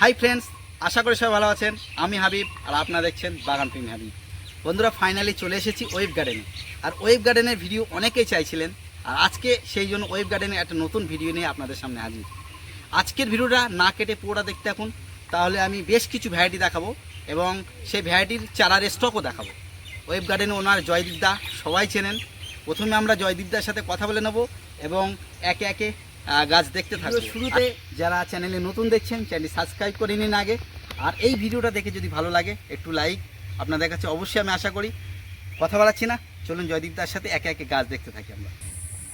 Hi friends আশা করি সবাই ভালো আছেন। আমি হাবিব আর আপনারা দেখছেন বাগান প্রেমী হাবিব। বন্ধুরা ফাইনালি চলে এসেছি ওয়েব গার্ডেনে আর ওয়েব গার্ডেনের ভিডিও অনেকেই চাইছিলেন, আর আজকে সেই জন্য ওয়েব গার্ডেনে একটা নতুন ভিডিও নিয়ে আপনাদের সামনে হাজির। আজকের ভিডিওটা না কেটে পুরোটা দেখতে এখন তাহলে আমি বেশ কিছু ভ্যারাইটি দেখাবো এবং সেই ভ্যারাইটির চারার স্টকও দেখাবো। ওয়েব গার্ডেনে ওনার জয়দীপদা সবাই চেনেন। প্রথমে আমরা জয়দীপদার সাথে কথা বলে নেব এবং একে একে গাছ দেখতে থাকব শুরুতে যারা চ্যানেলে নতুন দেখছেন চ্যানেলটি সাবস্ক্রাইব করে নিন আগে। আর এই ভিডিওটা দেখে যদি ভালো লাগে একটু লাইক। আপনাদের কাছে অবশ্যই আমি আশা করি। কথা বলাচ্ছি না। চলুন জয়দীপদার সাথে একে একে গাছ দেখতে থাকি আমরা।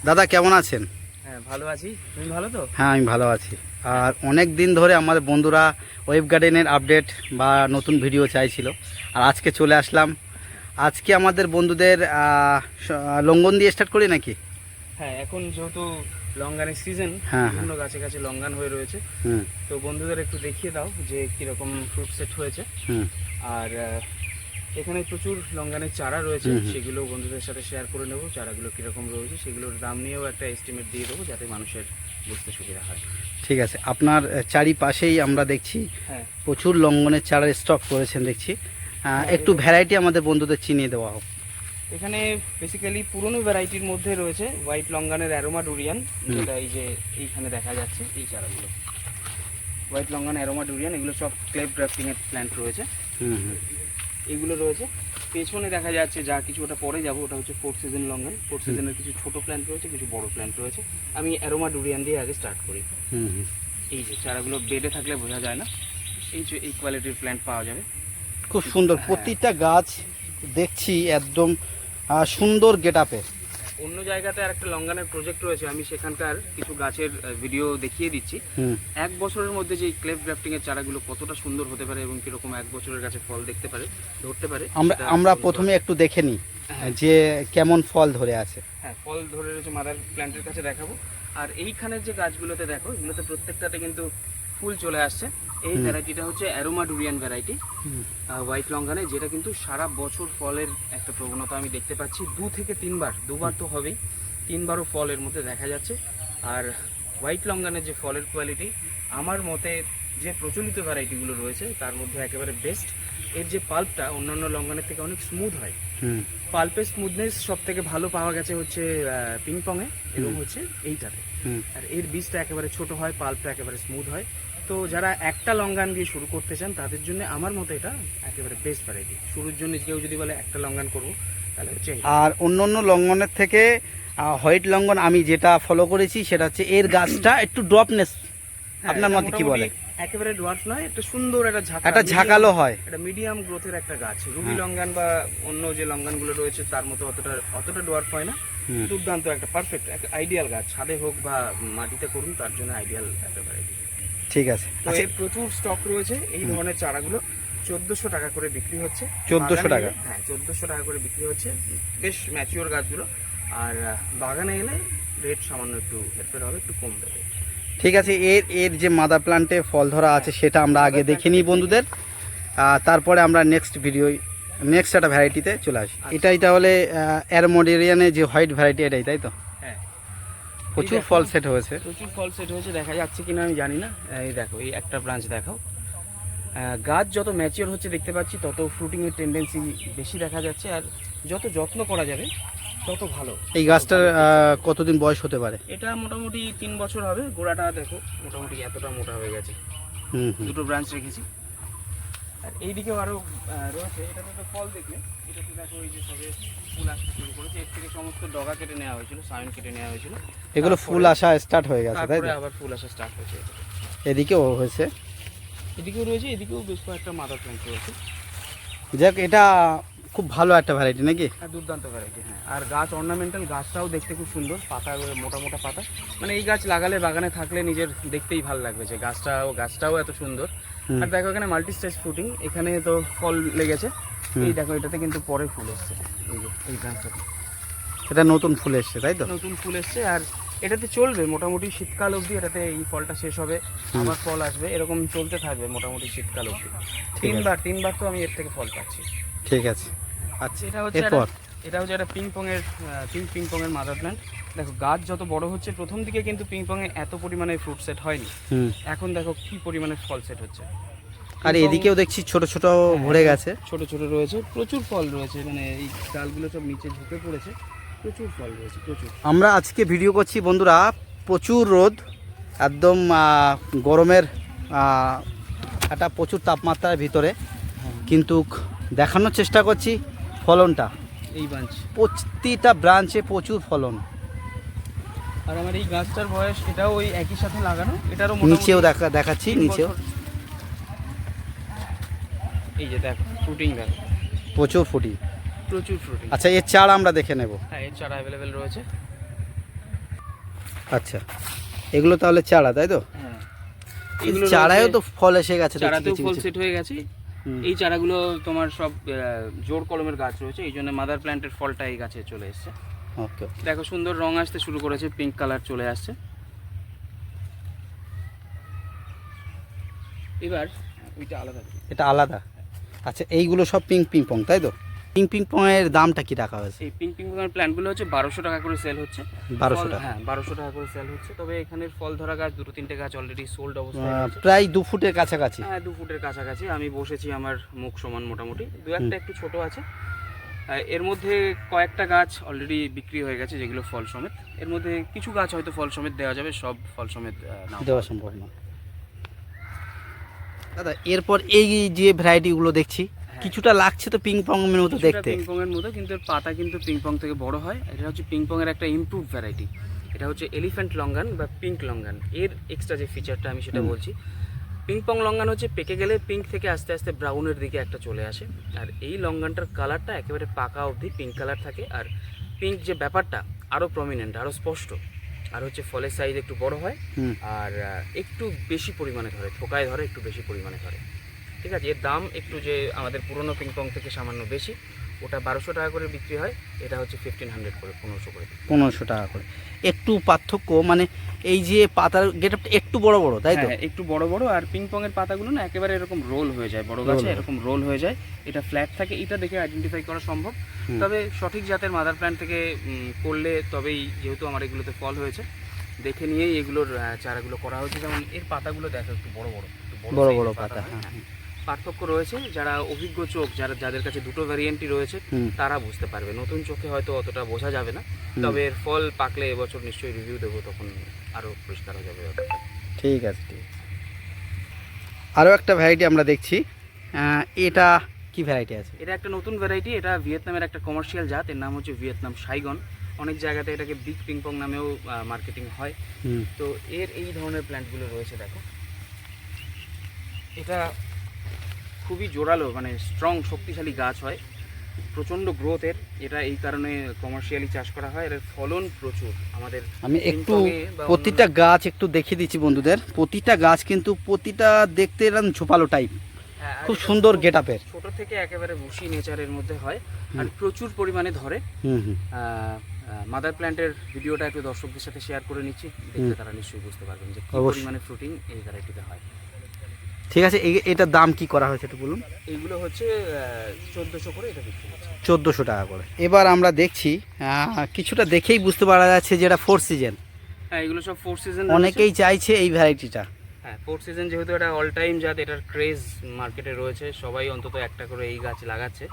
দাদা কেমন আছেন? হ্যাঁ ভালো আছি। তুমি ভালো তো? হ্যাঁ আমি ভালো আছি। আর অনেক দিন ধরে আমাদের বন্ধুরা ওয়েব গার্ডেনের আপডেট বা নতুন ভিডিও চাইছিল। আর আজকে চলে আসলাম। আজকে আমাদের বন্ধুদের লঙ্ঘন দিয়ে স্টার্ট করি নাকি? হ্যাঁ এখন যেহেতু লঙ্গানের সিজন হ্যাঁ, বিভিন্ন গাছে গাছে লঙ্গান হয়ে রয়েছে। তো বন্ধুদের একটু দেখিয়ে দাও যে কীরকম ফ্রুট সেট হয়েছে। আর এখানে প্রচুর লঙ্গানের চারা রয়েছে। সেগুলো বন্ধুদের সাথে শেয়ার করে নেব। চারাগুলো কীরকম রয়েছে সেগুলোর দাম নিয়েও একটা এস্টিমেট দিয়ে দেবো যাতে মানুষের বুঝতে সুবিধা হয়। ঠিক আছে। আপনার চারিপাশেই আমরা দেখছি হ্যাঁ। প্রচুর লঙ্গনের চারা স্টক করেছেন দেখছি। একটু ভ্যারাইটি আমাদের বন্ধুদের চিনিয়ে দেওয়া হোক। এখানে বেসিক্যালি পুরনো ভ্যারাইটির মধ্যে রয়েছে হোয়াইট লঙ্গানের অ্যারোমা ডুরিয়ান যেটা এই যে এইখানে দেখা যাচ্ছে এই চারাগুলো। হোয়াইট লঙ্গান অ্যারোমা ডুরিয়ান এগুলো সব ক্লেপ ড্রাফটিং এর প্ল্যান্ট রয়েছে। এগুলো রয়েছে। পেছনে দেখা যাচ্ছে যা কিছু ওটা পরে যাব ওটা হচ্ছে ফোর্থ সিজন লঙ্গান ফোর্থ সিজনের কিছু ছোট প্ল্যান্ট রয়েছে কিছু বড় প্ল্যান্ট রয়েছে। আমি অ্যারোমা ডুরিয়ান দিয়ে আগে স্টার্ট করি। এই যে চারাগুলো বেডে থাকলে বোঝা যায় না। এই যে এই কোয়ালিটির প্ল্যান্ট পাওয়া যাবে। খুব সুন্দর। প্রতিটা গাছ দেখছি একদম সুন্দর গেট আপে অন্য জায়গাতে আর একটা লঙ্গানের প্রজেক্ট রয়েছে আমি সেখানকার কিছু গাছের ভিডিও দেখিয়ে দিচ্ছি। এক বছরের মধ্যে যে ক্লেপ গ্রাফটিং এর চারাগুলো কতটা সুন্দর হতে পারে এবং কীরকম এক বছরের কাছে ফল দেখতে পারে ধরতে পারে আমরা আমরা প্রথমে একটু দেখে নিই হ্যাঁ। যে কেমন ফল ধরে আছে। হ্যাঁ ফল ধরে রয়েছে মাদার প্ল্যান্টের কাছে দেখাবো। আর এইখানের যে গাছগুলোতে দেখো এগুলোতে প্রত্যেকটাতে কিন্তু ফুল চলে আসছে। এই। ভ্যারাইটিটা হচ্ছে অ্যারোমা ডুরিয়ান ভ্যারাইটি। হোয়াইট লঙ্গানে যেটা কিন্তু সারা বছর ফলের একটা প্রবণতা আমি দেখতে পাচ্ছি। দু থেকে তিনবার দুবার তো হবেই তিনবারও ফলের মধ্যে দেখা যাচ্ছে। আর হোয়াইট লঙ্গানের যে ফলের কোয়ালিটি আমার মতে যে প্রচলিত ভ্যারাইটিগুলো রয়েছে তার মধ্যে একেবারে বেস্ট। এর যে পাল্পটা অন্যান্য লঙ্গানের থেকে অনেক স্মুথ হয়। হুম। পাল্পের স্মুথনেস সব থেকে ভালো পাওয়া গেছে হচ্ছে পিংপংয়ে এবং হচ্ছে এইটাতে। আর এর বীজটা একেবারে ছোট হয় পাল্পটা একেবারে স্মুথ হয়। তো যারা একটা লঙ্গান দিয়ে শুরু করতে চান তাদের জন্য আমার মতে এটা একেবারে বেস্ট ভ্যারাইটি শুরুর জন্য কেউ যদি বলে একটা লঙ্গান করব তাহলে হচ্ছে আর অন্য অন্য লঙ্ঘনের থেকে হোয়াইট লঙ্ঘন আমি যেটা ফলো করেছি সেটা হচ্ছে এর গাছটা একটু ড্রপনেস হ্যাঁ, আপনার মতে কি বলে একেবারে ডোয়ার্স নয় একটা সুন্দর একটা ঝাঁকা একটা ঝাঁকালো হয়। একটা মিডিয়াম গ্রোথের একটা গাছ। রুবি হ্যাঁ। লঙ্গান বা অন্য যে লঙ্গানগুলো রয়েছে তার মতো অতটা অতটা ডোয়ার্ফ হয় না। দুর্দান্ত একটা পারফেক্ট একটা আইডিয়াল গাছ। ছাদে হোক বা মাটিতে করুন তার জন্য আইডিয়াল একটা ভ্যারাইটি ঠিক আছে। আচ্ছা। প্রচুর স্টক রয়েছে এই ধরনের চারাগুলো। চোদ্দোশো টাকা করে বিক্রি হচ্ছে। 1400 বাগানে টাকা? হ্যাঁ চোদ্দোশো টাকা করে বিক্রি হচ্ছে। বেশ ম্যাচিওর গাছগুলো। আর বাগানে এলে রেট সামান্য একটু হেরফের হবে একটু কম দেবে ঠিক আছে এর এর যে মাদার প্লান্টে ফল ধরা আছে সেটা আমরা আগে দেখে নিই বন্ধুদের। তারপরে আমরা নেক্সট ভিডিও নেক্সট একটা ভ্যারাইটিতে চলে আসি। আচ্ছা। এটাই তাহলে অ্যারমোডেরিয়ানে যে হোয়াইট ভ্যারাইটি এটাই তাই তো? প্রচুর ফল সেট হয়েছে। প্রচুর ফল সেট হয়েছে দেখা যাচ্ছে কিনা আমি জানি না। এই দেখো এই একটা ব্রাঞ্চ দেখো গাছ যত ম্যাচিওর হচ্ছে দেখতে পাচ্ছি তত ফ্রুটিং এর টেন্ডেন্সি বেশি দেখা যাচ্ছে আর যত যত্ন করা যাবে তত ভালো। এই গাছটার কতদিন বয়স হতে পারে? এটা মোটামুটি তিন বছর হবে গোড়াটা দেখো মোটামুটি এতটা মোটা হয়ে গেছে। দুটো ব্রাঞ্চ রেখেছি। আর এইদিকেও আরও রয়েছে এটাতে তো ফল দেখলে এটাতে দেখো এই যে সবে ফুল আসতে শুরু এর থেকে সমস্ত ডগা কেটে নেওয়া হয়েছিল সায়ন কেটে নেওয়া হয়েছিল। এগুলো ফুল আসা স্টার্ট হয়ে গেছে তাই তারপরে আবার ফুল আসা স্টার্ট হয়েছে। এদিকেও হয়েছে? এদিকেও রয়েছে এদিকেও বেশ কয়েকটা মাদার প্ল্যান্ট রয়েছে। যাক এটা খুব ভালো একটা ভ্যারাইটি নাকি? আর দুর্দান্ত ভ্যারাইটি হ্যাঁ। আর গাছ অর্নামেন্টাল গাছটাও দেখতে খুব সুন্দর পাতা মোটা মোটা পাতা। মানে এই গাছ লাগালে বাগানে থাকলে নিজের দেখতেই ভালো লাগবে যে গাছটাও গাছটাও এত সুন্দর। আর দেখো এখানে মাল্টি স্টেজ ফ্রুটিং এখানে তো ফল লেগেছে। এই দেখো এটাতে কিন্তু পরে ফুল এসছে। এই যে এই ব্রাঞ্চটাতে এটা নতুন ফুল এসছে তাই তো? নতুন ফুল এসছে আর এটাতে চলবে। মোটামুটি শীতকাল অবধি এটাতে এই ফলটা শেষ হবে। আমার ফল আসবে। এরকম চলতে থাকবে মোটামুটি শীতকাল অবধি। তিনবার তিনবার তো আমি এর থেকে ফল পাচ্ছি। ঠিক আছে। আচ্ছা এটা হচ্ছে এরপর? এটা হচ্ছে একটা পিং পং এর পিং পং এর মাদার প্ল্যান্ট দেখো গাছ যত বড় হচ্ছে প্রথম দিকে কিন্তু পিং পংয়ে এত পরিমাণে ফ্রুট সেট হয়নি। এখন দেখো কি পরিমাণে ফল সেট হচ্ছে। আর এদিকেও দেখছি ছোট ছোট ভরে গেছে। ছোট ছোট রয়েছে। প্রচুর ফল রয়েছে। মানে এই ডালগুলো সব নিচে ঝুঁকে পড়েছে। প্রচুর ফল রয়েছে প্রচুর। আমরা আজকে ভিডিও করছি বন্ধুরা প্রচুর রোদ একদম গরমের একটা প্রচুর তাপমাত্রার ভিতরে। কিন্তু দেখানোর চেষ্টা করছি ফলনটা। এই ব্রাঞ্চ প্রতিটা ব্রাঞ্চে প্রচুর ফলন। আর আমার এই গাছটার বয়স এটাও ওই একই সাথে লাগানো? এটারও নিচেও দেখা দেখাচ্ছি নিচেও। এই যে দেখো ফ্রুটিং দেখো। প্রচুর ফুটি প্রচুর ফ্রুটিং আচ্ছা এর চারা আমরা দেখে নেব। হ্যাঁ এর চারা অ্যাভেলেবেল রয়েছে। আচ্ছা এগুলো তাহলে চারা তাই তো? হ্যাঁ। চারায়ও তো ফল এসে গেছে চারাতেও ফুল। সেট হয়ে গেছে। এই চারাগুলো তোমার সব জোর কলমের গাছ রয়েছে এই জন্য মাদার প্ল্যান্টের ফলটা এই গাছে চলে এসছে। ওকে। দেখো সুন্দর রং আসতে শুরু করেছে পিঙ্ক কালার চলে আসছে। এবার ওইটা আলাদা। এটা আলাদা। আচ্ছা এইগুলো সব পিঙ্ক পিং পং তাই তো? পিং পং এর দামটা কি রাখা হয়েছে? এই পিঙ্ক পিঙ্ক প্ল্যান্টগুলো হচ্ছে বারোশো টাকা করে সেল হচ্ছে। বারোশো টাকা। হ্যাঁ বারোশো টাকা করে সেল হচ্ছে। তবে এখানের ফল ধরা গাছ দুটো তিনটে গাছ অলরেডি সোল্ড অবস্থায় প্রায় দু ফুটের কাছাকাছি। হ্যাঁ দু ফুটের কাছাকাছি। আমি বসেছি আমার মুখ সমান মোটামুটি। দু একটা একটু ছোট আছে। এর মধ্যে কয়েকটা গাছ অলরেডি বিক্রি হয়ে গেছে যেগুলো ফল সমেত। এর মধ্যে কিছু গাছ হয়তো ফল সমেত দেওয়া যাবে সব ফল সমেত আহ, দেওয়া সম্ভব না। দাদা এরপর এই যে ভ্যারাইটিগুলো দেখছি। কিছুটা লাগছে তো পিং পং এর মতো দেখতে। পিং পং এর মতো কিন্তু এর পাতা কিন্তু পিং পং থেকে বড় হয়। এটা হচ্ছে পিং পং এর একটা ইমপ্রুভ ভ্যারাইটি এটা হচ্ছে এলিফ্যান্ট লঙ্গান বা পিঙ্ক লঙ্গান এর এক্সট্রা যে ফিচারটা আমি সেটা বলছি। পিং পং লঙ্গান হচ্ছে পেকে গেলে পিঙ্ক থেকে আস্তে আস্তে ব্রাউনের দিকে একটা চলে আসে। আর এই লঙ্গানটার কালারটা একেবারে পাকা অবধি পিঙ্ক কালার থাকে। আর পিঙ্ক যে ব্যাপারটা আরও প্রমিনেন্ট আরও স্পষ্ট আর হচ্ছে ফলের সাইজ একটু বড় হয়। আর একটু বেশি পরিমাণে ধরে থোকায় ধরে একটু বেশি পরিমাণে ধরে। ঠিক আছে এর দাম একটু যে আমাদের পুরনো পিংপং থেকে সামান্য বেশি ওটা বারোশো টাকা করে বিক্রি হয় এটা হচ্ছে ফিফটিন হান্ড্রেড করে পনেরোশো করে পনেরোশো টাকা করে। একটু পার্থক্য মানে এই যে পাতার গেট একটু বড় বড় তাই তো? হ্যাঁ, একটু বড় বড় আর পিংপং এর পাতাগুলো না একেবারে এরকম রোল হয়ে যায় বড় গাছে এরকম রোল হয়ে যায় এটা ফ্ল্যাট থাকে এটা দেখে আইডেন্টিফাই করা সম্ভব। তবে সঠিক জাতের মাদার প্ল্যান্ট থেকে করলে তবেই যেহেতু আমার এগুলোতে ফল হয়েছে দেখে নিয়েই এগুলোর চারাগুলো করা হয়েছে। যেমন এর পাতাগুলো দেখো একটু বড় বড় বড় বড় পাতা হয়। পার্থক্য রয়েছে। যারা অভিজ্ঞ চোখ যারা যাদের কাছে দুটো ভ্যারিয়েন্টই রয়েছে তারা বুঝতে পারবে। নতুন চোখে হয়তো অতটা বোঝা যাবে না। তবে এর ফল পাকলে এবছর নিশ্চয়ই রিভিউ দেবো তখন আরও পরিষ্কার হয়ে যাবে ব্যাপারটা। ঠিক আছে ঠিক আছে। আরও একটা ভ্যারাইটি আমরা দেখছি। এটা কি ভ্যারাইটি আছে? এটা একটা নতুন ভ্যারাইটি এটা ভিয়েতনামের একটা কমার্শিয়াল জাত। এর নাম হচ্ছে ভিয়েতনাম সাইগন। অনেক জায়গাতে এটাকে বিগ পিংপং নামেও মার্কেটিং হয়। তো এর এই ধরনের প্ল্যান্টগুলো রয়েছে দেখো। এটা খুবই জোরালো মানে স্ট্রং শক্তিশালী গাছ হয়। প্রচণ্ড গ্রোথের এটা এই কারণে কমার্শিয়ালি চাষ করা হয়। এর ফলন প্রচুর। আমাদের আমি একটু প্রতিটা গাছ একটু দেখিয়ে দিচ্ছি বন্ধুদের। প্রতিটা গাছ কিন্তু প্রতিটা দেখতে এরকম ঝোপালো টাইপ হ্যাঁ, খুব সুন্দর গেট আপের ছোট থেকে একেবারে বুশি নেচারের মধ্যে হয়। আর প্রচুর পরিমাণে ধরে। মাদার প্ল্যান্টের ভিডিওটা একটু দর্শকদের সাথে শেয়ার করে নিচ্ছি। হুম। তারা নিশ্চয়ই বুঝতে পারবেন যে কি পরিমাণে ফ্রুটিং এই ভ্যারাইটিতে হয়। ঠিক আছে এটার দাম কি করা হয়েছে একটু বলুন? এইগুলো হচ্ছে চোদ্দোশো করে এটা বিক্রি হচ্ছে। চোদ্দোশো টাকা করে। এবার আমরা দেখছি কিছুটা দেখেই বুঝতে পারা যাচ্ছে যেটা ফোর সিজন হ্যাঁ এগুলো সব ফোর সিজন অনেকেই চাইছে এই ভ্যারাইটিটা হ্যাঁ ফোর সিজন যেহেতু এটা অল টাইম জাত এটার ক্রেজ মার্কেটে রয়েছে সবাই অন্তত একটা করে এই গাছ লাগাচ্ছে।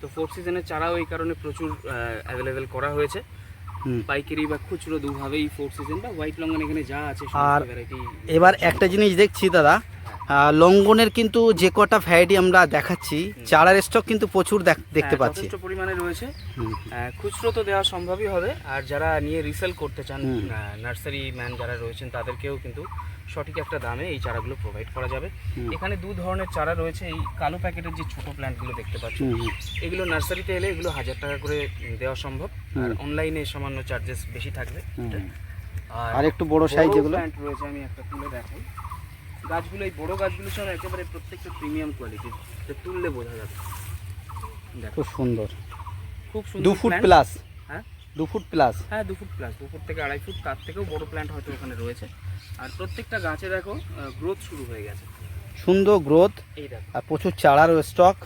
তো ফোর সিজনের চারাও এই কারণে প্রচুর অ্যাভেলেবেল করা হয়েছে। পাইকারি বা খুচরো দুভাবেই ফোর সিজনটা হোয়াইট লঙ্গন এখানে যা আছে আর ভ্যারাইটি এবার একটা জিনিস দেখছি দাদা আহ, লঙ্ঘনের কিন্তু যে কটা ভ্যারাইটি আমরা দেখাচ্ছি চারার স্টক কিন্তু প্রচুর দেখ- দেখতে পাচ্ছি। হ্যাঁ, যথেষ্ট পরিমাণে রয়েছে। খুচরো তো দেওয়া সম্ভবই হবে। আর যারা নিয়ে রিসেল করতে চান নার্সারি ম্যান যারা রয়েছেন তাদেরকেও কিন্তু সঠিক একটা দামে এই চারাগুলো প্রোভাইড করা যাবে। এখানে দু ধরনের চারা রয়েছে। এই কালো প্যাকেটের যে ছোট প্ল্যান্টগুলো দেখতে পাচ্ছ এগুলো নার্সারিতে এলে এগুলো হাজার টাকা করে দেওয়া সম্ভব। আর অনলাইনে সামান্য চার্জেস বেশি থাকবে। আর একটু বড় সাইজ এগুলো রয়েছে আমি একটা তুলে দেখাই। গাছগুলো এই বড় গাছগুলো সব একেবারে প্রত্যেকটা প্রিমিয়াম কোয়ালিটি তুললে বোঝা যাবে। দেখো। খুব সুন্দর। খুব সুন্দর দু ফুট প্লাস হ্যাঁ? দু ফুট প্লাস হ্যাঁ দু ফুট প্লাস দু ফুট থেকে আড়াই ফুট তার থেকেও বড় প্ল্যান্ট হয়তো ওখানে রয়েছে। আর প্রত্যেকটা গাছে দেখো গ্রোথ শুরু হয়ে গেছে। সুন্দর গ্রোথ এই দেখো। আর প্রচুর চারার স্টক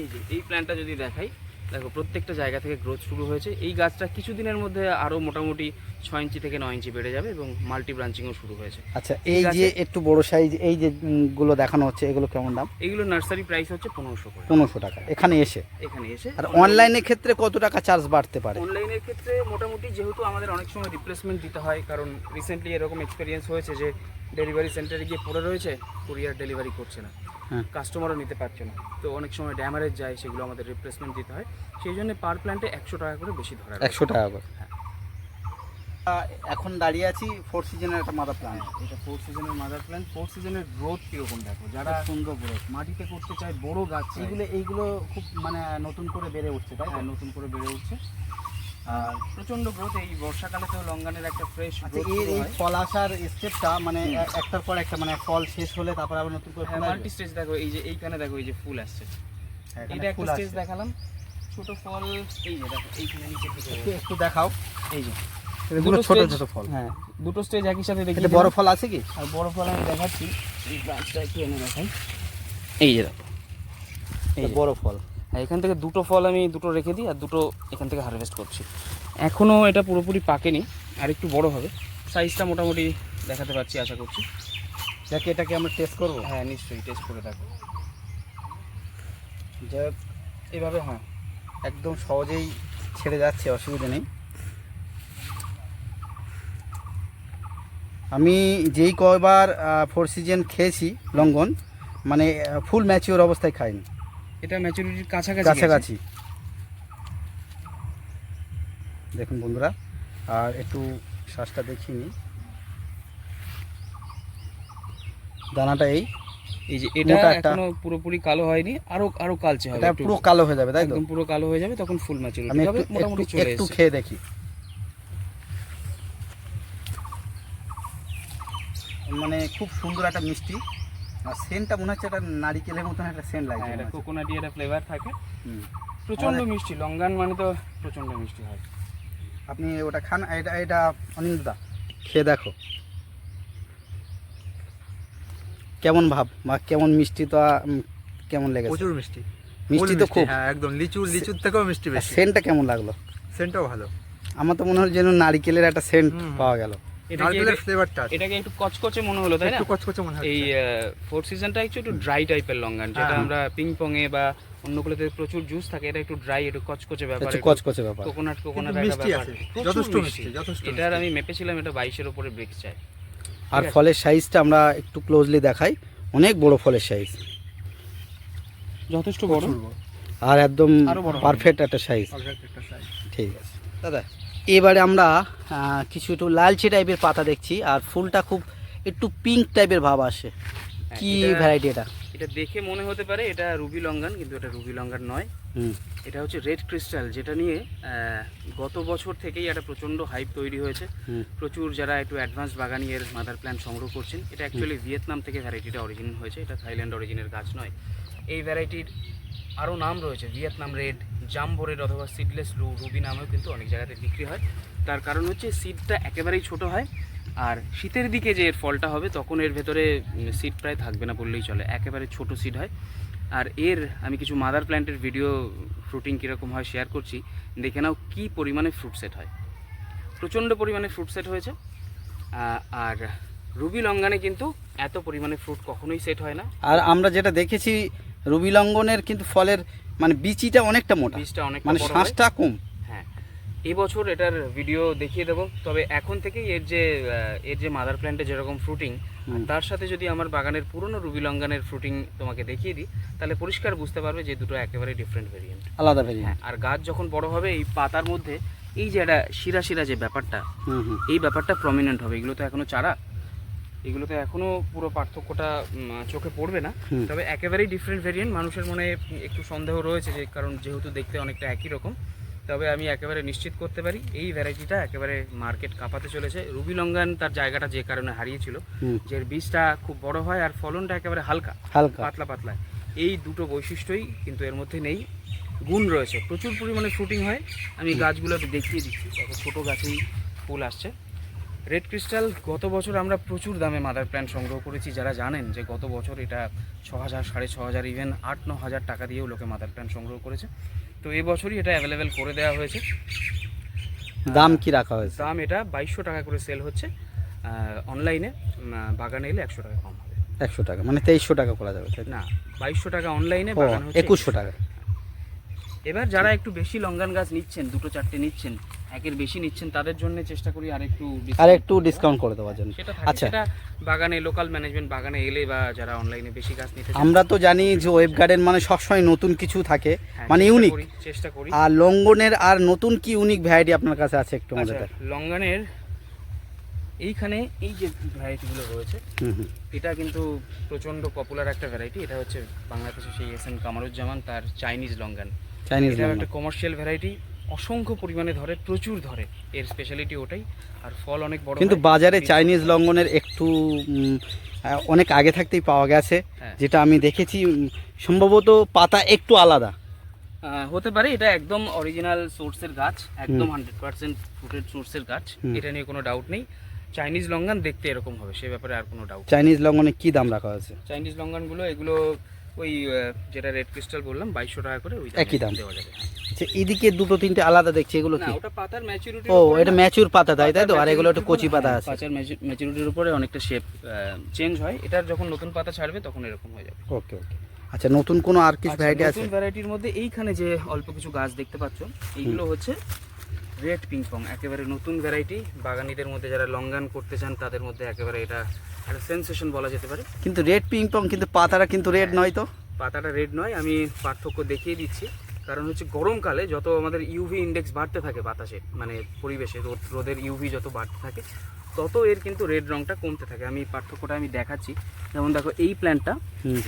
এই যে এই প্ল্যান্টটা যদি দেখাই দেখো প্রত্যেকটা জায়গা থেকে গ্রোথ শুরু হয়েছে। এই গাছটা কিছুদিনের মধ্যে আরও মোটামুটি ছয় ইঞ্চি থেকে নয় ইঞ্চি বেড়ে যাবে এবং মাল্টি ব্রাঞ্চিংও শুরু হয়েছে। আচ্ছা এই যে একটু বড় সাইজ এই যে গুলো দেখানো হচ্ছে এগুলো কেমন দাম? এইগুলো নার্সারি প্রাইস হচ্ছে পনেরোশো করে। পনেরোশো টাকা। এখানে এসে? এখানে এসে আর অনলাইনের ক্ষেত্রে কত টাকা চার্জ বাড়তে পারে? অনলাইনের ক্ষেত্রে মোটামুটি যেহেতু আমাদের অনেক সময় রিপ্লেসমেন্ট দিতে হয় কারণ রিসেন্টলি এরকম এক্সপিরিয়েন্স হয়েছে যে ডেলিভারি সেন্টারে গিয়ে পড়ে রয়েছে কুরিয়ার ডেলিভারি করছে না। কাস্টমারও নিতে পারছে না। তো অনেক সময় ড্যামারেজ যায় সেগুলো আমাদের রিপ্লেসমেন্ট দিতে হয়। সেই জন্য পার প্ল্যান্টে একশো টাকা করে বেশি ধরা একশো টাকা করে। হ্যাঁ। এখন দাঁড়িয়ে আছি ফোর সিজনের একটা মাদার প্ল্যান এটা ফোর সিজনের মাদার প্ল্যান্ট ফোর সিজনের গ্রোথ কীরকম দেখো? যারা সুন্দর গ্রোথ মাটিতে করতে চায় বড় গাছ চায়, এইগুলো এইগুলো খুব মানে নতুন করে বেড়ে উঠছে তাই হ্যাঁ নতুন করে বেড়ে উঠছে। আর প্রচণ্ড গ্রোথ এই বর্ষাকালে তো লঙ্গানের একটা ফ্রেশ আচ্ছা এর এই ফল আসার স্টেপটা মানে একটার পর একটা মানে ফল শেষ হলে তারপর আবার নতুন করে হ্যাঁ মাল্টি স্টেজ দেখো এই যে এইখানে দেখো এই যে ফুল আসছে। হ্যাঁ, এটা একটা স্টেজ দেখালাম। ছোট ফল এই যে দেখো এইখানে নিচে থেকে একটু দেখাও। এই যে। এগুলো দুটো ছোট ছোট ফল। হ্যাঁ দুটো স্টেজ একই সাথে দেখি বড় ফল আছে কি? আর বড় ফল আমি দেখাচ্ছি। এই গাছটা একটু এনে দেখাই। এই যে দেখো এই যে। বড় ফল। হ্যাঁ, এখান থেকে দুটো ফল আমি দুটো রেখে দিই আর দুটো এখান থেকে হারভেস্ট করছি। এখনও এটা পুরোপুরি পাকেনি আর একটু বড় হবে। সাইজটা মোটামুটি দেখাতে পারছি আশা করছি। যাকে এটাকে আমরা টেস্ট করব। হ্যাঁ নিশ্চয়ই টেস্ট করে দেখো। যাই হোক, এইভাবে হ্যাঁ একদম সহজেই ছেড়ে যাচ্ছে অসুবিধা নেই। আমি যেই কয়বার ফোর সিজন খেয়েছি লঙ্ঘন মানে ফুল ম্যাচিওর অবস্থায় খাইনি। এটা ম্যাচুরিটির কাছাকাছি কাছাকাছি। দেখুন বন্ধুরা আর একটু শ্বাসটা দানাটা এই এই যে এটা এখনও পুরোপুরি কালো হয়নি আরও আরও কালচে হবে এটা পুরো কালো হয়ে যাবে তাই তো? একদম পুরো কালো হয়ে যাবে তখন ফুল আমি হবে মোটামুটি চলে একটু খেয়ে দেখি। মানে খুব সুন্দর একটা মিষ্টি। আর সেন্টটা মনে হচ্ছে একটা নারিকেলের মতন একটা সেন্ট লাগছে হ্যাঁ এটা। কোকোনাটি একটা ফ্লেভার থাকে। হুম। প্রচণ্ড মিষ্টি লঙ্গান মানে তো প্রচণ্ড মিষ্টি হয়। আপনি ওটা খান এটা এটা অনিন্দা খেয়ে দেখো। কেমন ভাব বা কেমন মিষ্টি তো কেমন লেগেছে? প্রচুর মিষ্টি। মিষ্টি তো খুব। হ্যাঁ একদম লিচু লিচুর থেকেও মিষ্টি বেশি। সেন্টটা কেমন লাগল? সেন্টটাও ভালো। আমার তো মনে হল যেন নারিকেলের একটা সেন্ট পাওয়া গেল। নারকেলের ফ্লেভারটা এটাকে একটু কচকচে মনে হলো তাই না? একটু কচকচে মনে এই ফোর সিজনটা একটু একটু ড্রাই টাইপের লঙ্গান যেটা হ্যাঁ। আমরা পিং পং এ বা অন্যগুলোতে প্রচুর জুস থাকে এটা একটু ড্রাই একটু কচকচে ব্যাপার একটু কচকচে ব্যাপার। কোকোনাট কোকোনাট কিন্তু একটা মিষ্টি আছে যথেষ্ট মিষ্টি। মিষ্টি যথেষ্ট এটার আমি মেপেছিলাম এটা বাইশের উপরে ব্রেক চাই। আর। ফলের সাইজটা আমরা একটু ক্লোজলি দেখাই। অনেক বড় ফলের সাইজ যথেষ্ট বড়। আর একদম আরও পারফেক্ট একটা সাইজ। ঠিক আছে। দাদা এবারে আমরা কিছু একটু লালচে টাইপের পাতা দেখছি আর ফুলটা খুব একটু পিঙ্ক টাইপের ভাব আসে। হ্যাঁ, কি ভ্যারাইটি এটা? এটা দেখে মনে হতে পারে এটা রুবি লঙ্গান কিন্তু এটা রুবি লঙ্গান নয়। হুম। এটা হচ্ছে রেড ক্রিস্টাল যেটা নিয়ে গত বছর থেকেই একটা প্রচণ্ড হাইপ তৈরি হয়েছে। প্রচুর যারা একটু অ্যাডভান্স বাগানি এর মাদার প্ল্যান্ট সংগ্রহ করছেন এটা অ্যাকচুয়ালি ভিয়েতনাম থেকে ভ্যারাইটিটা অরিজিন হয়েছে এটা থাইল্যান্ড অরিজিনের গাছ নয়। এই ভ্যারাইটির আরও নাম রয়েছে ভিয়েতনাম রেড জাম্বো রেড অথবা সিডলেস লু রুবি নামেও কিন্তু অনেক জায়গাতে বিক্রি হয়। তার কারণ হচ্ছে সিডটা একেবারেই ছোট হয়, আর শীতের দিকে যে এর ফলটা হবে, তখন এর ভেতরে সিড প্রায় থাকবে না বললেই চলে, একেবারে ছোট সিড হয়। আর এর আমি কিছু মাদার প্ল্যান্টের ভিডিও ফ্রুটিং কীরকম হয় শেয়ার করছি, দেখে নাও কী পরিমাণে ফ্রুট সেট হয়। প্রচণ্ড পরিমাণে ফ্রুট সেট হয়েছে আর রুবি লঙ্গানে কিন্তু এত পরিমাণে ফ্রুট কখনোই সেট হয় না। আর আমরা যেটা দেখেছি রুবি লঙ্ঘনের কিন্তু ফলের মানে বিচিটা অনেকটা মোটা। বীজটা অনেক মানে শ্বাসটা কম। হ্যাঁ। এবছর এটার ভিডিও দেখিয়ে দেবো। তবে এখন থেকেই এর যে এর যে মাদার প্ল্যান্টে যেরকম ফ্রুটিং তার সাথে যদি আমার বাগানের পুরনো রুবি লঙ্গানের ফ্রুটিং তোমাকে দেখিয়ে দিই তাহলে পরিষ্কার বুঝতে পারবে যে দুটো একেবারে ডিফারেন্ট ভেরিয়েন্ট আলাদা হ্যাঁ ভেরিয়েন্ট আর গাছ যখন বড় হবে এই পাতার মধ্যে এই যে একটা শিরা শিরা যে ব্যাপারটা হুম হুম। এই ব্যাপারটা প্রমিনেন্ট হবে। এগুলো তো এখনও চারা? এগুলো তো এখনও পুরো পার্থক্যটা চোখে পড়বে না। তবে একেবারেই ডিফারেন্ট ভেরিয়েন্ট মানুষের মনে একটু সন্দেহ রয়েছে যে কারণ যেহেতু দেখতে অনেকটা একই রকম তবে আমি একেবারে নিশ্চিত করতে পারি এই ভ্যারাইটিটা একেবারে মার্কেট কাঁপাতে চলেছে। রুবি লঙ্গান তার জায়গাটা যে কারণে হারিয়েছিল যে এর বীজটা খুব বড় হয় আর ফলনটা একেবারে হালকা হালকা। পাতলা পাতলা। এই দুটো বৈশিষ্ট্যই কিন্তু এর মধ্যে নেই গুণ রয়েছে। প্রচুর পরিমাণে ফ্রুটিং হয়। আমি গাছগুলো দেখিয়ে দিচ্ছি। ছোটো গাছেই ফুল আসছে। রেড ক্রিস্টাল গত বছর আমরা প্রচুর দামে মাদার প্ল্যান্ট সংগ্রহ করেছি। যারা জানেন যে গত বছর এটা ছ হাজার সাড়ে ছ হাজার ইভেন আট ন হাজার টাকা দিয়েও লোকে মাদার প্ল্যান্ট সংগ্রহ করেছে। তো এই বছরই এটা অ্যাভেলেবেল করে দেওয়া হয়েছে। দাম কি রাখা হয়েছে? দাম এটা বাইশশো টাকা করে সেল হচ্ছে। অনলাইনে বাগানে এলে একশো টাকা কম হবে। একশো টাকা মানে তেইশশো টাকা করা যাবে তাই না বাইশশো টাকা অনলাইনে বাগান একুশশো টাকা। এবার যারা একটু বেশি লঙ্গান গাছ নিচ্ছেন দুটো চারটে নিচ্ছেন একের বেশি নিচ্ছেন তাদের জন্য চেষ্টা করি আর একটু আর একটু ডিসকাউন্ট করে দেওয়ার জন্য। সেটা আচ্ছা। সেটা বাগানে লোকাল ম্যানেজমেন্ট বাগানে এলে বা যারা অনলাইনে বেশি গাছ নিতে আমরা তো জানি যে ওয়েব গার্ডেন মানে সবসময় নতুন কিছু থাকে হ্যাঁ, মানে ইউনিক চেষ্টা করি। আর লঙ্গনের আর নতুন কি ইউনিক ভ্যারাইটি আপনার কাছে আছে একটু আমাদের আচ্ছা দেখান। এইখানে এই যে ভ্যারাইটিগুলো রয়েছে এটা কিন্তু প্রচণ্ড পপুলার একটা ভ্যারাইটি এটা হচ্ছে বাংলাদেশে সেই এস এম কামারুজ্জামান তার চাইনিজ লঙ্গান। চাইনিজ এটা একটা কমার্শিয়াল ভ্যারাইটি অসংখ্য পরিমাণে ধরে প্রচুর ধরে এর স্পেশালিটি ওটাই আর ফল অনেক বড় কিন্তু বাজারে চাইনিজ লঙ্গনের একটু অনেক আগে থাকতেই পাওয়া গেছে হ্যাঁ। যেটা আমি দেখেছি সম্ভবত পাতা একটু আলাদা। হতে পারে এটা একদম অরিজিনাল সোর্সের গাছ একদম হান্ড্রেড পার্সেন্ট ফুটেড সোর্সের গাছ এটা নিয়ে কোনো ডাউট নেই। চাইনিজ লঙ্গান দেখতে এরকম হবে সে ব্যাপারে আর কোনো ডাউট চাইনিজ লঙ্গনে কি দাম রাখা হয়েছে? চাইনিজ লঙ্গানগুলো এগুলো ওই যেটা রেড ক্রিস্টাল বললাম বাইশশো টাকা করে ওই একই দাম। দেওয়া যাবে। আচ্ছা এদিকে দুটো তিনটে আলাদা দেখছি এগুলো কি? ওটা পাতার ম্যাচুরিটি ও এটা ম্যাচুর পাতা তাই তাই তো? আর এগুলো একটু কচি পাতা আছে। পাতার ম্যাচুরিটির উপরে অনেকটা শেপ চেঞ্জ হয়। এটার যখন নতুন পাতা ছাড়বে তখন এরকম হয়ে যাবে। ওকে ওকে। আচ্ছা নতুন কোনো আর কিছু ভ্যারাইটি আছে নতুন ভ্যারাইটির মধ্যে এইখানে যে অল্প কিছু গাছ দেখতে পাচ্ছ এইগুলো হচ্ছে রেড পিংপং একেবারে নতুন ভ্যারাইটি বাগানিদের মধ্যে যারা লঙ্গান করতে চান তাদের মধ্যে একেবারে এটা একটা সেন্সেশন বলা যেতে পারে। কিন্তু রেড পিং পং কিন্তু পাতাটা কিন্তু রেড নয় তো? পাতাটা রেড নয় আমি পার্থক্য দেখিয়ে দিচ্ছি। কারণ হচ্ছে গরমকালে যত আমাদের ইউভি ইন্ডেক্স বাড়তে থাকে বাতাসে মানে পরিবেশে রোদ রোদের ইউভি যত বাড়তে থাকে তত এর কিন্তু রেড রংটা কমতে থাকে। আমি পার্থক্যটা আমি দেখাচ্ছি। যেমন দেখো এই প্ল্যান্টটা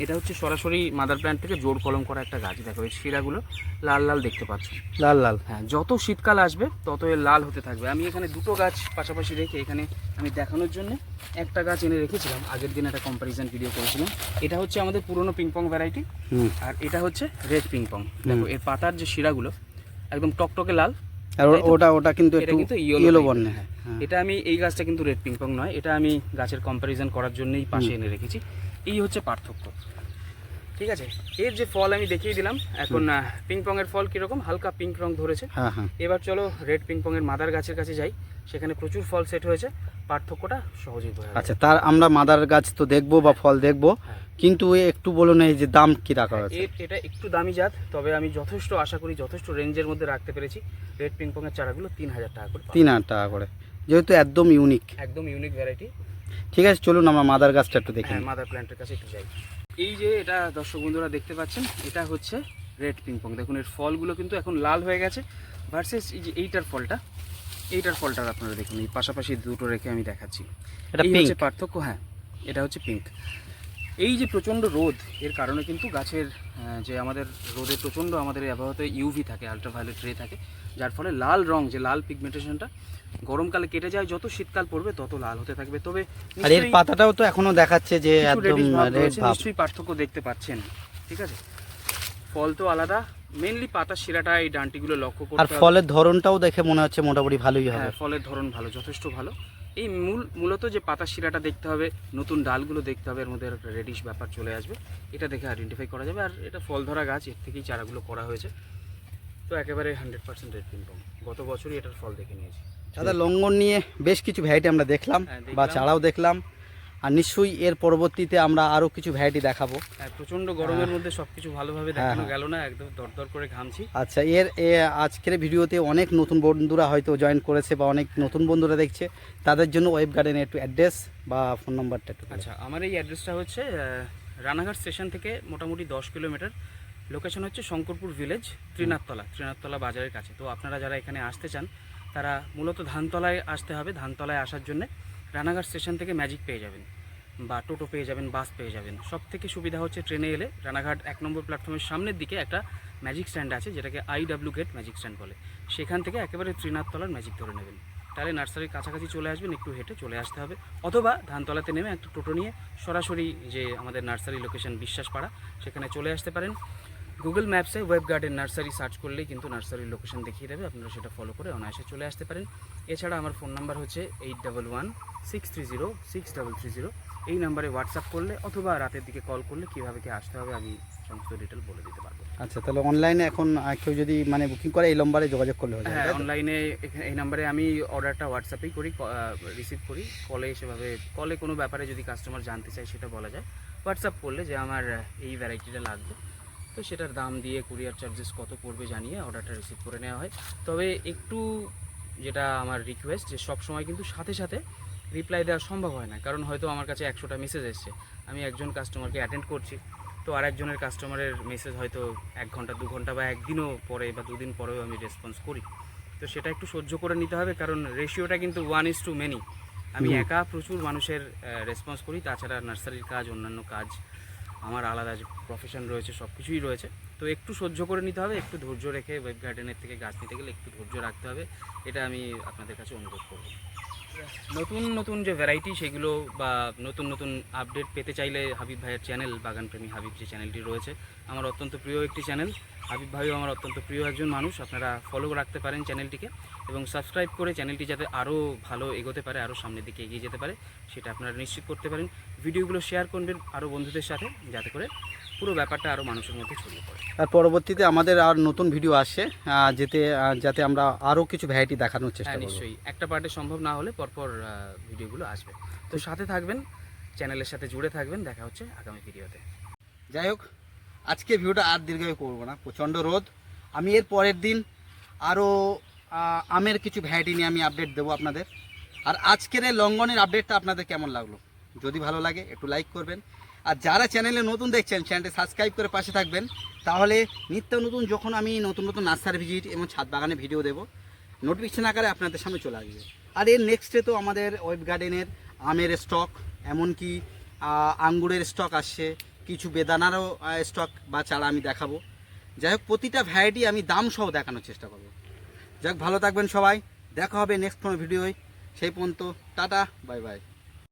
এটা হচ্ছে সরাসরি মাদার প্ল্যান্ট থেকে জোর কলম করা একটা গাছ। দেখো এই শিরাগুলো লাল লাল দেখতে পাচ্ছ। লাল লাল। হ্যাঁ যত শীতকাল আসবে তত এর লাল হতে থাকবে। আমি এখানে দুটো গাছ পাশাপাশি রেখে এখানে আমি দেখানোর জন্য একটা গাছ এনে রেখেছিলাম। আগের দিন একটা কম্পারিজন ভিডিও করেছিলাম। এটা হচ্ছে আমাদের পুরনো পিংপং ভ্যারাইটি হুম। আর এটা হচ্ছে রেড পিংপং দেখো এর পাতার যে শিরাগুলো একদম টকটকে লাল। আর? ওটা ওটা কিন্তু একটু ইয়েলো ইয়েলো বর্ণে হ্যাঁ। হ্যাঁ। এটা আমি এই গাছটা কিন্তু রেড পিংপং নয় এটা আমি গাছের কম্পারিজন করার জন্যই পাশে এনে রেখেছি। এই হচ্ছে পার্থক্য। ঠিক আছে? এর যে ফল আমি দেখিয়ে দিলাম এখন পিংপং এর ফল কীরকম? হালকা পিঙ্ক রং ধরেছে। হ্যাঁ হ্যাঁ। এবার চলো রেড পিংপং এর মাদার গাছের কাছে যাই। সেখানে প্রচুর ফল সেট হয়েছে। পার্থক্যটা সহজেই বোঝা। আচ্ছা তার আমরা মাদার গাছ তো দেখব বা ফল দেখব হ্যাঁ। কিন্তু একটু বলুন এই যে দাম কি রাখা হয়েছে? এর এটা একটু দামি জাত তবে আমি যথেষ্ট আশা করি যথেষ্ট রেঞ্জের মধ্যে রাখতে পেরেছি। রেড পিংপং এর চারাগুলো তিন হাজার টাকা করে। তিন হাজার টাকা করে যেহেতু একদম ইউনিক একদম ইউনিক ভ্যারাইটি ঠিক আছে চলুন আমরা মাদার গাছটা একটু দেখি হ্যাঁ মাদার প্ল্যান্টের কাছে একটু যাই। এই যে এটা দর্শক বন্ধুরা দেখতে পাচ্ছেন এটা হচ্ছে রেড পিংপং দেখুন এর ফলগুলো কিন্তু এখন লাল হয়ে গেছে ভার্সেস এই যে এইটার ফলটা এইটার ফলটা আপনারা দেখুন এই পাশাপাশি দুটো রেখে আমি দেখাচ্ছি। এটা এই হচ্ছে পার্থক্য হ্যাঁ এটা হচ্ছে পিঙ্ক এই যে প্রচণ্ড রোদ এর কারণে কিন্তু গাছের যে আমাদের রোদে প্রচণ্ড আমাদের আবহাওয়াতে ইউভি থাকে আলট্রাভায়োলেট রে থাকে যার ফলে লাল রং যে লাল পিগমেন্টেশনটা গরমকালে কেটে যায় যত শীতকাল পড়বে তত লাল হতে থাকবে। তবে আর এর পাতাটাও তো এখনও দেখাচ্ছে যে একদম নিশ্চয়ই পার্থক্য দেখতে পাচ্ছেন ঠিক আছে? ফল তো আলাদা মেনলি পাতার শিরাটা এই ডান্টিগুলো লক্ষ্য আর করতে হবে। ফলের ধরনটাও দেখে মনে হচ্ছে মোটামুটি ভালোই হবে। হ্যাঁ ফলের ধরন ভালো যথেষ্ট ভালো। এই মূল মূলত যে পাতার শিরাটা দেখতে হবে নতুন ডালগুলো দেখতে হবে এর মধ্যে একটা রেডিশ ব্যাপার চলে আসবে। এটা দেখে আইডেন্টিফাই করা যাবে আর এটা ফল ধরা গাছ এর থেকেই চারাগুলো করা হয়েছে। তো একেবারে হান্ড্রেড পার্সেন্ট রেড পিনপং গত বছরই এটার ফল দেখে নিয়েছি। দাদা লঙ্ঘন নিয়ে বেশ কিছু ভ্যারাইটি আমরা দেখলাম হ্যাঁ, বা চারাও দেখলাম। আর নিশ্চয়ই এর পরবর্তীতে আমরা আরও কিছু ভ্যারাইটি দেখাবো। হ্যাঁ প্রচণ্ড গরমের মধ্যে সব কিছু ভালোভাবে হ্যাঁ, দেখানো হ্যাঁ। গেল না একদম দরদর করে ঘামছি। আচ্ছা এর এ আজকের ভিডিওতে অনেক নতুন বন্ধুরা হয়তো জয়েন করেছে বা অনেক নতুন বন্ধুরা দেখছে। তাদের জন্য ওয়েব গার্ডেনের একটু অ্যাড্রেস বা ফোন নাম্বারটা একটু আচ্ছা আমার এই অ্যাড্রেসটা হচ্ছে রানাঘাট স্টেশন থেকে মোটামুটি দশ কিলোমিটার। লোকেশন হচ্ছে শঙ্করপুর ভিলেজ ত্রিনাথতলা ত্রিনাথতলা বাজারের কাছে। তো আপনারা যারা এখানে আসতে চান তারা মূলত ধানতলায় আসতে হবে ধানতলায় আসার জন্য। রানাঘাট স্টেশন থেকে ম্যাজিক পেয়ে যাবেন বা টোটো পেয়ে যাবেন, বাস পেয়ে যাবেন। সব থেকে সুবিধা হচ্ছে ট্রেনে এলে রানাঘাট এক নম্বর প্ল্যাটফর্মের সামনের দিকে একটা ম্যাজিক স্ট্যান্ড আছে, যেটাকে I W gate magic stand বলে। সেখান থেকে একেবারে ত্রিনাথতলার ম্যাজিক ধরে নেবেন। তাহলে নার্সারির কাছাকাছি চলে আসবেন, একটু হেঁটে চলে আসতে হবে। অথবা ধানতলাতে নেমে একটা টোটো নিয়ে সরাসরি যে আমাদের নার্সারি লোকেশন বিশ্বাসপাড়া, সেখানে চলে আসতে পারেন। গুগল ম্যাপসে ওয়েব গার্ডেন নার্সারি সার্চ করলেই কিন্তু নার্সারির লোকেশন দেখিয়ে দেবে। আপনারা সেটা ফলো করে অনায়াসে চলে আসতে পারেন। এছাড়া আমার ফোন নাম্বার হচ্ছে eight double one six three zero six double three zero এই নাম্বারে হোয়াটসঅ্যাপ করলে অথবা রাতের দিকে কল করলে কীভাবে কি আসতে হবে আমি সমস্ত ডিটেল বলে দিতে পারব। আচ্ছা তাহলে অনলাইনে এখন কেউ যদি মানে বুকিং করে এই নম্বরে যোগাযোগ করলে হবে হ্যাঁ অনলাইনে এই নাম্বারে আমি অর্ডারটা হোয়াটসঅ্যাপেই করি রিসিভ করি। কলে সেভাবে কলে কোনো ব্যাপারে যদি কাস্টমার জানতে চায় সেটা বলা যায়। হোয়াটসঅ্যাপ করলে যে আমার এই ভ্যারাইটিটা লাগবে। তো সেটার দাম দিয়ে কুরিয়ার চার্জেস কত পড়বে জানিয়ে অর্ডারটা রিসিভ করে নেওয়া হয়। তবে একটু যেটা আমার রিকোয়েস্ট যে সব সময় কিন্তু সাথে সাথে রিপ্লাই দেওয়া সম্ভব হয় না। কারণ হয়তো আমার কাছে একশোটা মেসেজ এসছে। আমি একজন কাস্টমারকে অ্যাটেন্ড করছি তো আরেকজনের কাস্টমারের মেসেজ হয়তো এক ঘণ্টা দু ঘণ্টা বা একদিনও পরে বা দুদিন পরেও আমি রেসপন্স করি। তো সেটা একটু সহ্য করে নিতে হবে কারণ রেশিওটা কিন্তু ওয়ান ইস টু মেনি আমি একা প্রচুর মানুষের রেসপন্স করি। তাছাড়া নার্সারির কাজ অন্যান্য কাজ আমার আলাদা প্রফেশন রয়েছে সব কিছুই রয়েছে। তো একটু সহ্য করে নিতে হবে, একটু ধৈর্য রেখে ওয়েব গার্ডেনের থেকে গাছ নিতে গেলে একটু ধৈর্য রাখতে হবে, এটা আমি আপনাদের কাছে অনুরোধ করব। নতুন নতুন যে ভ্যারাইটি সেগুলো বা নতুন নতুন আপডেট পেতে চাইলে হাবিব ভাইয়ের চ্যানেল বাগান বাগানপ্রেমী হাবিব যে চ্যানেলটি রয়েছে, আমার অত্যন্ত প্রিয় একটি চ্যানেল হাবিব ভাইও আমার অত্যন্ত প্রিয় একজন মানুষ। আপনারা ফলো রাখতে পারেন চ্যানেলটিকে এবং সাবস্ক্রাইব করে চ্যানেলটি যাতে আরও ভালো এগোতে পারে আরও সামনের দিকে এগিয়ে যেতে পারে সেটা আপনারা নিশ্চিত করতে পারেন। ভিডিওগুলো শেয়ার করবেন আরও বন্ধুদের সাথে যাতে করে পুরো ব্যাপারটা আরও মানুষের মধ্যে ছড়িয়ে পড়ে। আর পরবর্তীতে আমাদের আর নতুন ভিডিও আসছে আহ, যেতে যাতে আমরা আরও কিছু ভ্যারাইটি দেখানোর চেষ্টা হ্যাঁ নিশ্চয়ই। একটা পার্টে সম্ভব না হলে পরপর ভিডিওগুলো আসবে। তো সাথে থাকবেন চ্যানেলের সাথে জুড়ে থাকবেন দেখা হচ্ছে আগামী ভিডিওতে যাই হোক আজকে ভিডিওটা আর দীর্ঘায়ু করব না, প্রচণ্ড রোদ। আমি এর পরের দিন আরও আমের কিছু ভ্যারাইটি নিয়ে আমি আপডেট দেবো আপনাদের। আর আজকের এই লঙ্ঘনের আপডেটটা আপনাদের কেমন লাগল? যদি ভালো লাগে, একটু লাইক করবেন। আর যারা চ্যানেলে নতুন দেখছেন চ্যানেলটি সাবস্ক্রাইব করে পাশে থাকবেন, তাহলে নিত্য নতুন যখন আমি নতুন নতুন নার্সারি ভিজিট এবং ছাদ বাগানে ভিডিও দেবো নোটিফিকেশন আকারে আপনাদের সামনে চলে আসবে। আর এর নেক্সটে তো আমাদের ওয়েব গার্ডেনের আমের স্টক এমনকি আঙ্গুরের স্টক আসছে কিছু বেদানারও স্টক বা চারা আমি দেখাবো। যাই হোক, প্রতিটা ভ্যারাইটি আমি দাম সহ দেখানোর চেষ্টা করব। যাই হোক, ভালো থাকবেন সবাই। দেখা হবে নেক্সট কোনো ভিডিওয় সেই পর্যন্ত, টাটা বাই বাই